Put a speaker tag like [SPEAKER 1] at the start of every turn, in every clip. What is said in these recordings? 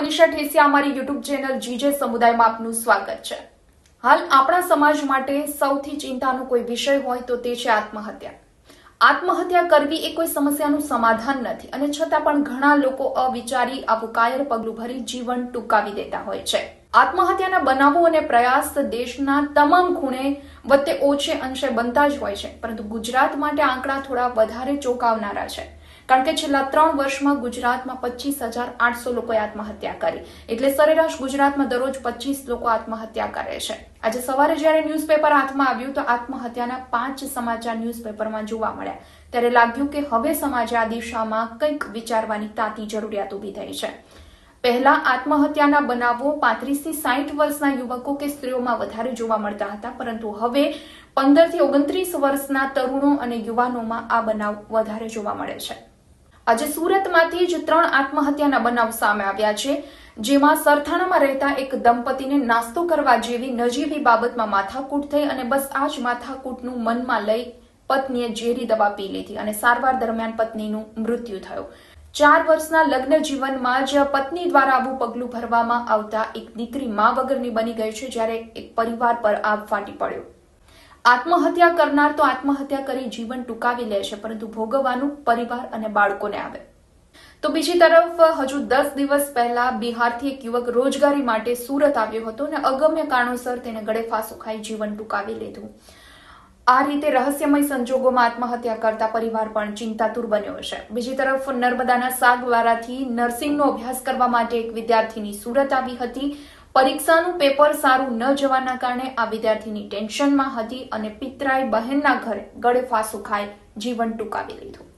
[SPEAKER 1] મનીષા ઠેસિયા અમારી YouTube channel GJ સમુદાયમાં આપનું સ્વાગત છે. હાલ આપણા સમાજ માટે સૌથી ચિંતાનો કોઈ વિષય હોય તો તે છે આત્મહત્યા. આત્મહત્યા કરવી એ કોઈ સમસ્યાનું સમાધાન નથી અને છતાં પણ ઘણા લોકો અવિચારી આવું કાયર પગલું ભરી જીવન ટૂંકાવી દેતા હોય છે. આત્મહત્યાના બનાવો અને પ્રયાસ દેશના તમામ ખૂણે વચ્ચે ઓછે અંશે બનતા જ હોય છે, પરંતુ ગુજરાત માટે આંકડા થોડા વધારે ચોંકાવનારા છે. કારણ કે છેલ્લા ત્રણ વર્ષમાં ગુજરાતમાં પચીસ હજાર આઠસો લોકોએ આત્મહત્યા કરી. એટલે સરેરાશ ગુજરાતમાં દરરોજ પચીસ લોકો આત્મહત્યા કરે છે. આજે સવારે જ્યારે ન્યૂઝપેપર હાથમાં આવ્યું તો આત્મહત્યાના પાંચ સમાચાર ન્યૂઝપેપરમાં જોવા મળ્યા. ત્યારે લાગ્યું કે હવે સમાજે આ દિશામાં કંઈક વિચારવાની તાતી જરૂરિયાત ઊભી થઈ છે. પહેલા આત્મહત્યાના બનાવો પાંત્રીસથી સાઠ વર્ષના યુવકો કે સ્ત્રીઓમાં વધારે જોવા મળતા હતા, પરંતુ હવે પંદરથી ઓગણત્રીસ વર્ષના તરુણો અને યુવાનોમાં આ બનાવ વધારે જોવા મળે છે. આજે સુરતમાંથી જ ત્રણ આત્મહત્યાના બનાવ સામે આવ્યા છે, જેમાં સરથાણામાં રહેતા એક દંપતીને નાસ્તો કરવા જેવી નજીવી બાબતમાં માથાકૂટ થઈ અને બસ આ જ માથાકૂટનું મનમાં લઈ પત્નીએ ઝેરી દવા પી લીધી અને સારવાર દરમિયાન પત્નીનું મૃત્યુ થયું. ચાર વર્ષના લગ્ન જીવનમાં જ પત્ની દ્વારા આવું પગલું ભરવામાં આવતા એક દીકરી મા વગરની બની ગઈ છે, જ્યારે એક પરિવાર પર આગ ફાટી પડ્યો. આત્મહત્યા કરનાર તો આત્મહત્યા કરી જીવન ટૂંકાવી લે છે, પરંતુ ભોગવવાનું પરિવાર અને બાળકોને આવે. તો બીજી તરફ, હજુ દસ દિવસ પહેલા બિહારથી એક યુવક રોજગારી માટે સુરત આવ્યો હતો અને અગમ્ય કારણોસર તેને ગળે ફાંસો ખાઈ જીવન ટૂંકાવી લીધું. આ રીતે રહસ્યમય સંજોગોમાં આત્મહત્યા કરતા પરિવાર પણ ચિંતાતુર બન્યો છે. બીજી તરફ, નર્મદાના સાગવારાથી નર્સિંગનો અભ્યાસ કરવા માટે એક વિદ્યાર્થીની સુરત આવી હતી. પરીક્ષાનું પેપર સારું ન જવાના કારણે આ વિદ્યાર્થીની ટેન્શનમાં હતી અને પિતરાએ બહેનના ઘરે ગળે ફાંસો ખાઈ જીવન ટૂંકાવી લીધું.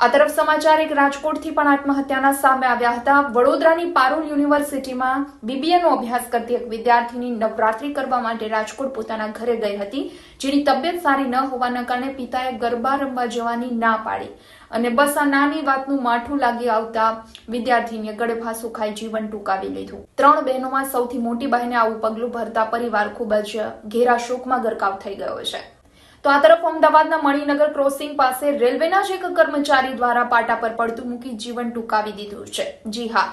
[SPEAKER 1] આ તરફ સમાચાર, એક રાજકોટથી પણ આત્મહત્યાના સામે આવ્યા હતા. વડોદરાની પારુલ યુનિવર્સિટીમાં બીબીએનો અભ્યાસ કરતી એક વિદ્યાર્થીની નવરાત્રી કરવા માટે રાજકોટ પોતાના ઘરે ગઈ હતી, જેની તબિયત સારી ન હોવાના કારણે પિતાએ ગરબા રમવા જવાની ના પાડી અને બસ આ નાની વાતનું માઠું લાગી આવતા વિદ્યાર્થીને ગળે સુખાઈ ખાઈ જીવન ટૂંકાવી લીધું. ત્રણ બહેનોમાં સૌથી મોટી બહેને આવું પગલું ભરતા પરિવાર ખૂબ જ ઘેરા શોકમાં ગરકાવ થઈ ગયો છે. તો આ તરફ અમદાવાદના મણિનગર ક્રોસિંગ પાસે રેલવેના જ એક કર્મચારી દ્વારા પાટા પર પડતું મૂકી જીવન ટૂંકાવી દીધું છે. જી હા,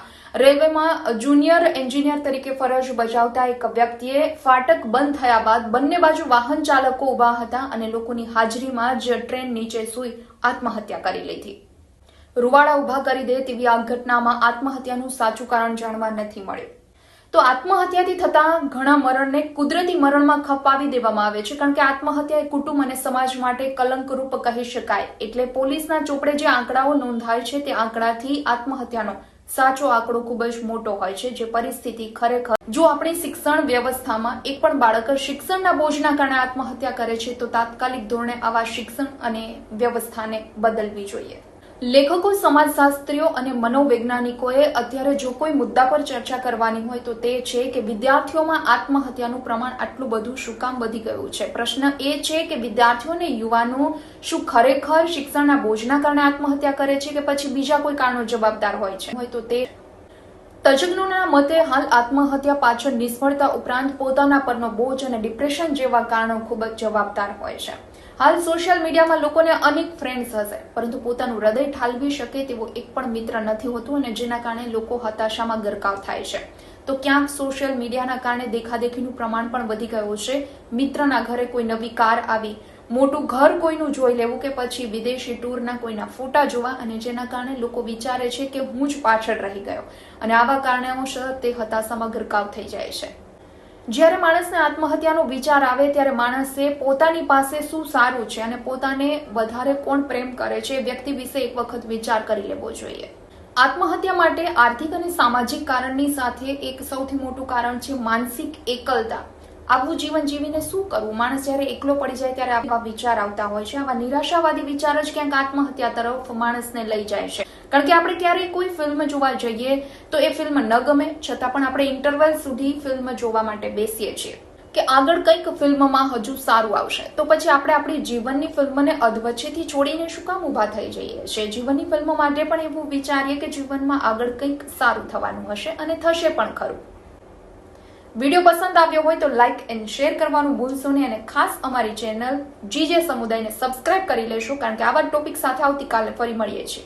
[SPEAKER 1] રેલવેમાં જુનિયર એન્જિનિયર તરીકે ફરજ બજાવતા એક વ્યક્તિએ ફાટક બંધ થયા બાદ બંને બાજુ વાહન ચાલકો ઊભા હતા અને લોકોની હાજરીમાં જ ટ્રેન નીચે સૂઈ આત્મહત્યા કરી લીધી. રૂવાડા ઊભા કરી દે તેવી આ ઘટનામાં આત્મહત્યાનું સાચું કારણ જાણવા નથી મળ્યું. તો આત્મહત્યાથી થતા ઘણા મરણને કુદરતી મરણમાં ખપાવી દેવામાં આવે છે, કારણ કે આત્મહત્યા એ કુટુંબ અને સમાજ માટે કલંકરૂપ કહી શકાય. એટલે પોલીસના ચોપડે જે આંકડાઓ નોંધાય છે, તે આંકડાથી આત્મહત્યાનો સાચો આંકડો ખૂબ જ મોટો હોય છે, જે પરિસ્થિતિ ખરેખર જો આપણી શિક્ષણ વ્યવસ્થામાં એક પણ બાળક શિક્ષણના બોજના કારણે આત્મહત્યા કરે છે, તો તાત્કાલિક ધોરણે આવા શિક્ષણ અને વ્યવસ્થાને બદલવી જોઈએ. લેખકો, સમાજશાસ્ત્રીઓ અને મનોવૈજ્ઞાનિકોએ અત્યારે જો કોઈ મુદ્દા પર ચર્ચા કરવાની હોય તો તે છે કે વિદ્યાર્થીઓમાં આત્મહત્યાનું પ્રમાણ આટલું બધું શું કામ વધી ગયું છે? પ્રશ્ન એ છે કે વિદ્યાર્થીઓ અને યુવાનો શું ખરેખર શિક્ષણના બોજના કારણે આત્મહત્યા કરે છે કે પછી બીજા કોઈ કારણો જવાબદાર હોય છે? હોય તો તે તજજ્ઞોના મતે હાલ આત્મહત્યા પાછળ નિષ્ફળતા ઉપરાંત પોતાના પરનો બોજ અને ડિપ્રેશન જેવા કારણો ખૂબ જ જવાબદાર હોય છે. હાલ સોશિયલ મીડિયામાં લોકોને અનેક ફ્રેન્ડ્સ હશે. પરંતુ પોતાનું હૃદય ઠાલવી શકે તેવો એક પણ મિત્ર નથી હોતું અને જેના કારણે લોકો હતાશામાં ગરકાવ થાય છે. તો ક્યાંક સોશિયલ મીડિયાના કારણે દેખાદેખીનું પ્રમાણ પણ વધી ગયું છે. મિત્રના ઘરે કોઈ નવી કાર આવી, મોટું ઘર કોઈનું જોઈ લેવું કે પછી વિદેશી ટૂરના કોઈના ફોટા જોવા અને જેના કારણે લોકો વિચારે છે કે હું જ પાછળ રહી ગયો. અને આવા કારણે તે હતાશામાં ગરકાવ થઈ જાય છે. જ્યારે માણસને આત્મહત્યાનો વિચાર આવે ત્યારે માણસે પોતાની પાસે શું સારું છે અને પોતાને વધારે કોણ પ્રેમ કરે છે એ વ્યક્તિ વિશે એક વખત વિચાર કરી લેવો જોઈએ. આત્મહત્યા માટે આર્થિક અને સામાજિક કારણની સાથે એક સૌથી મોટું કારણ છે માનસિક એકલતા. આવું જીવન જીવીને શું કરવું? માણસ જ્યારે એકલો પડી જાય ત્યારે આવા વિચાર આવતા હોય છે. આવા નિરાશાવાદી વિચાર જ ક્યાંક આત્મહત્યા તરફ માણસને લઈ જાય છે. કારણ કે આપણે ક્યારેય કોઈ ફિલ્મ જોવા જઈએ તો એ ફિલ્મ ન ગમે, છતાં પણ આપણે ઇન્ટરવલ સુધી ફિલ્મ જોવા માટે બેસીએ છીએ. કે આગળ કંઈક ફિલ્મમાં હજુ સારું આવશે. તો પછી આપણે આપણી જીવનની ફિલ્મને અધવચ્ચેથી છોડીને શું કામ ઊભા થઈ જઈએ છીએ? જીવનની ફિલ્મો માટે પણ એવું વિચારીએ કે જીવનમાં આગળ કંઈક સારું થવાનું હશે અને થશે પણ ખરું. વીડિયો પસંદ આવ્યો હોય તો લાઇક એન્ડ શેર કરવાનું ભૂલશો નહીં અને ખાસ અમારી ચેનલ જીજે સમુદાયને સબસ્ક્રાઇબ કરી લેશો કારણ કે આવા ટોપિક સાથે આવતીકાલે ફરી મળીએ છીએ.